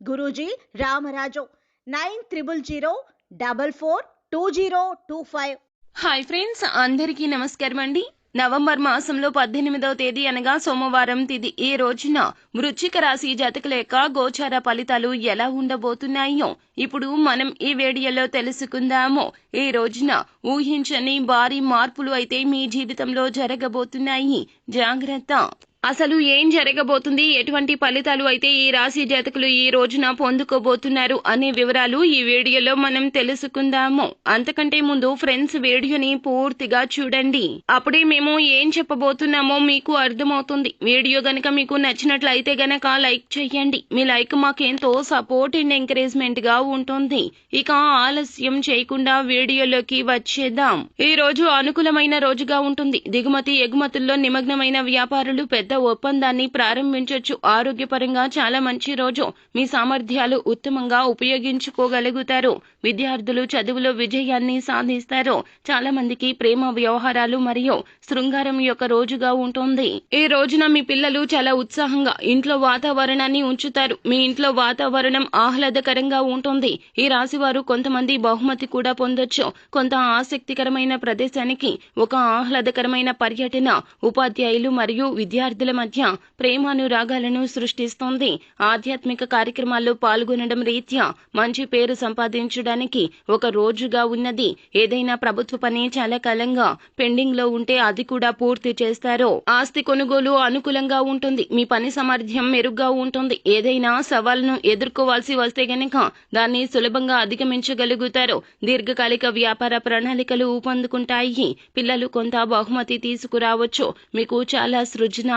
Guruji Ramaraju nine triple zero double four two zero two five. Hi friends అందరికీ నమస్కారం అండి. November మాసంలో పద్దెనిమిదవ తేదీ అనగా సోమవారం తిది ఈ రోజున వృచ్చిక రాశి జాతకుల యొక్క గోచార ఫలితాలు ఎలా ఉండబోతున్నాయో ఇప్పుడు మనం ఈ వీడియోలో తెలుసుకుందాము. ఈ రోజున ఊహించని భారీ మార్పులు అయితే మీ జీవితంలో జరగబోతున్నాయి. జాగ్రత్త. అసలు ఏం జరగబోతుంది? ఎటువంటి ఫలితాలు అయితే ఈ రాశి జాతకులు ఈ రోజున పొందుకోబోతున్నారు అనే వివరాలు ఈ వీడియోలో మనం తెలుసుకుందాము. అంతకంటే ముందు ఫ్రెండ్స్ వీడియోని పూర్తిగా చూడండి. అప్పుడే మేము ఏం చెప్పబోతున్నామో మీకు అర్థమవుతుంది. వీడియో గనక మీకు నచ్చినట్లయితే గనక లైక్ చేయండి. మీ లైక్ మాకెంతో సపోర్ట్ అండ్ ఎంకరేజ్మెంట్గా ఉంటుంది. ఇక ఆలస్యం చేయకుండా వీడియోలోకి వచ్చేద్దాం. ఈ రోజు అనుకూలమైన రోజుగా ఉంటుంది. దిగుమతి ఎగుమతుల్లో నిమగ్నమైన వ్యాపారులు పెద్ద ఒప్పందాన్ని ప్రారంభించొచ్చు. ఆరోగ్యపరంగా చాలా మంచి రోజు. మీ సామర్థ్యాలు ఉత్తమంగా ఉపయోగించుకోగలుగుతారు. విద్యార్థులు చదువులో విజయాన్ని సాధిస్తారు. చాలా మందికి ప్రేమ వ్యవహారాలు మరియు శృంగారం యొక్క రోజుగా ఉంటుంది. ఈ రోజున మీ పిల్లలు చాలా ఉత్సాహంగా ఇంట్లో వాతావరణాన్ని ఉంచుతారు. మీ ఇంట్లో వాతావరణం ఆహ్లాదకరంగా ఉంటుంది. ఈ రాశి వారు కొంతమంది బహుమతి కూడా పొందొచ్చు. కొంత ఆసక్తికరమైన ప్రదేశానికి ఒక ఆహ్లాదకరమైన పర్యటన ఉపాధ్యాయులు మరియు విద్యార్థుల మధ్య ప్రేమానురాగాలను సృష్టిస్తోంది. ఆధ్యాత్మిక కార్యక్రమాల్లో పాల్గొనడం రీత్యా మంచి పేరు సంపాదించడానికి ఒక రోజుగా ఉన్నది. ఏదైనా ప్రభుత్వ పని చాలా కాలంగా పెండింగ్లో ఉంటే అది కూడా పూర్తి చేస్తారు. ఆస్తి కొనుగోలు అనుకూలంగా ఉంటుంది. మీ పని సామర్థ్యం మెరుగ్గా ఉంటుంది. ఏదైనా సవాల్ను ఎదుర్కోవాల్సి వస్తే గనక దాన్ని సులభంగా అధిగమించగలుగుతారు. దీర్ఘకాలిక వ్యాపార ప్రణాళికలు ఊపందుకుంటాయి. పిల్లలు కొంత బహుమతి తీసుకురావచ్చు. మీకు చాలా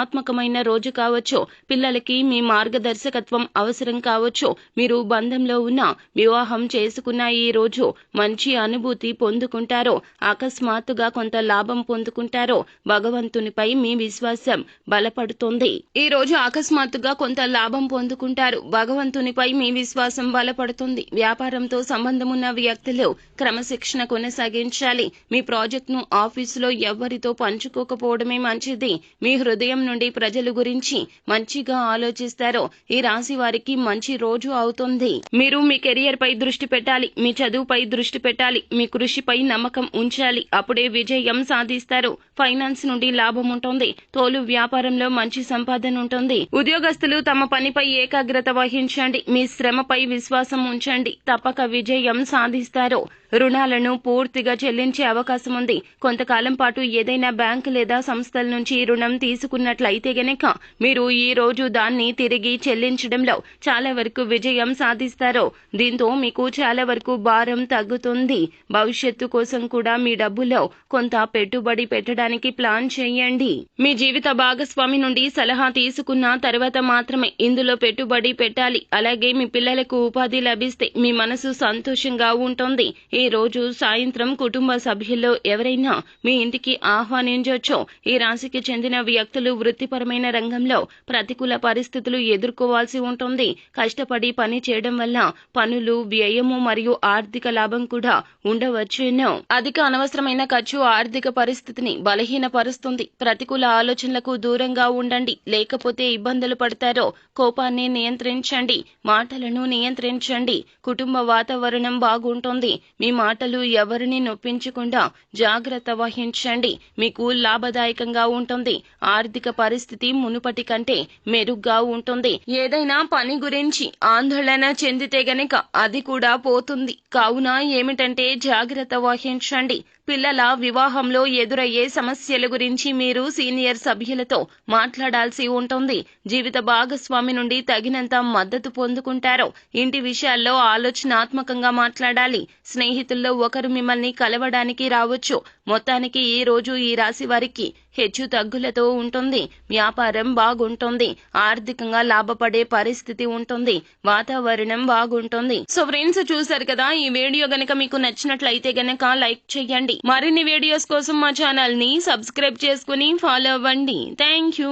భావనాత్మకమైన రోజు కావచ్చు. పిల్లలకి మీ మార్గదర్శకత్వం అవసరం కావచ్చు. మీరు బంధంలో ఉన్న వివాహం చేసుకున్న ఈ రోజు మంచి అనుభూతి పొందుకుంటారో. అకస్మాత్తుగా కొంత లాభం పొందుకుంటారో. భగవంతునిపై మీ విశ్వాసం బలపడుతుంది. ఈ రోజు అకస్మాత్తుగా కొంత లాభం పొందుకుంటారు. భగవంతునిపై మీ విశ్వాసం బలపడుతుంది. వ్యాపారంతో సంబంధం ఉన్న వ్యక్తులు క్రమశిక్షణ కొనసాగించాలి. మీ ప్రాజెక్టును ఆఫీసులో ఎవరితో పంచుకోకపోవడమే మంచిది. మీ హృదయం నుండి ప్రజల గురించి మంచిగా ఆలోచిస్తారో ఈ రాశి వారికి మంచి రోజు అవుతుంది. మీరు మీ కెరియర్ పై దృష్టి పెట్టాలి మీ చదువుపై దృష్టి పెట్టాలి మీ కృషిపై నమ్మకం ఉంచాలి. అప్పుడే విజయం సాధిస్తారు. ఫైనాన్స్ నుండి లాభం ఉంటుంది. తోలు వ్యాపారంలో మంచి సంపాదన ఉంటుంది. ఉద్యోగస్తులు తమ పనిపై ఏకాగ్రత వహించండి. మీ శ్రమపై విశ్వాసం ఉంచండి. తప్పక విజయం సాధిస్తారు. రుణాలను పూర్తిగా చెల్లించే అవకాశం ఉంది. కొంతకాలం పాటు ఏదైనా బ్యాంకు లేదా సంస్థల నుంచి రుణం తీసుకున్నట్లయితే అయితే గనక మీరు ఈ రోజు దాన్ని తిరిగి చెల్లించడంలో చాలా వరకు విజయం సాధిస్తారు దీంతో మీకు చాలా వరకు భారం తగ్గుతుంది. భవిష్యత్తు కోసం కూడా మీ డబ్బులో కొంత పెట్టుబడి పెట్టడానికి ప్లాన్ చేయండి. మీ జీవిత భాగస్వామి నుండి సలహా తీసుకున్న తర్వాత మాత్రమే ఇందులో పెట్టుబడి పెట్టాలి. అలాగే మీ పిల్లలకు ఉపాధి లభిస్తే మీ మనసు సంతోషంగా ఉంటుంది. ఈ రోజు సాయంత్రం కుటుంబ సభ్యుల్లో ఎవరైనా మీ ఇంటికి ఆహ్వానించవచ్చు ఈ రాశికి చెందిన వ్యక్తులు వృత్తి వృత్తిపరమైన రంగంలో ప్రతికూల పరిస్థితులు ఎదుర్కోవాల్సి ఉంటుంది. కష్టపడి పని చేయడం వల్ల పనులు వ్యయము మరియు ఆర్థిక లాభం కూడా ఉండవచ్చునో. అధిక అనవసరమైన ఖర్చు ఆర్థిక పరిస్థితిని బలహీనపరుస్తుంది. ప్రతికూల ఆలోచనలకు దూరంగా ఉండండి. లేకపోతే ఇబ్బందులు పడతారో కోపాన్ని నియంత్రించండి. మాటలను నియంత్రించండి. కుటుంబ వాతావరణం బాగుంటుంది. మీ మాటలు ఎవరిని నొప్పించకుండా జాగ్రత్త వహించండి. మీకు లాభదాయకంగా ఉంటుంది. ఆర్థిక పరిస్థితి మునుపటి కంటే మెరుగ్గా ఉంటుంది. ఏదైనా పని గురించి ఆందోళన చెందితే గనక అది కూడా పోతుంది. కావున ఏమిటంటే జాగ్రత్త వహించండి. పిల్లల వివాహంలో ఎదురయ్యే సమస్యల గురించి మీరు సీనియర్ సభ్యులతో మాట్లాడాల్సి ఉంటుంది. జీవిత భాగస్వామి నుండి తగినంత మద్దతు పొందుకుంటారు. ఇంటి విషయాల్లో ఆలోచనాత్మకంగా మాట్లాడాలి. స్నేహితుల్లో ఒకరు మిమ్మల్ని కలవడానికి రావచ్చు. మొత్తానికి ఈ రోజు ఈ రాశి వారికి హెచ్చు తగ్గులతో ఉంటుంది. వ్యాపారం బాగుంటుంది. ఆర్థికంగా లాభపడే పరిస్థితి ఉంటుంది. వాతావరణం బాగుంటుంది. సో ఫ్రెండ్స్ చూసారు కదా? ఈ వీడియో గనక మీకు నచ్చినట్లయితే గనక లైక్ చేయండి. మరిన్ని వీడియోస్ కోసం మా ఛానల్ని సబ్స్క్రైబ్ చేసుకుని ఫాలో అవ్వండి. Thank you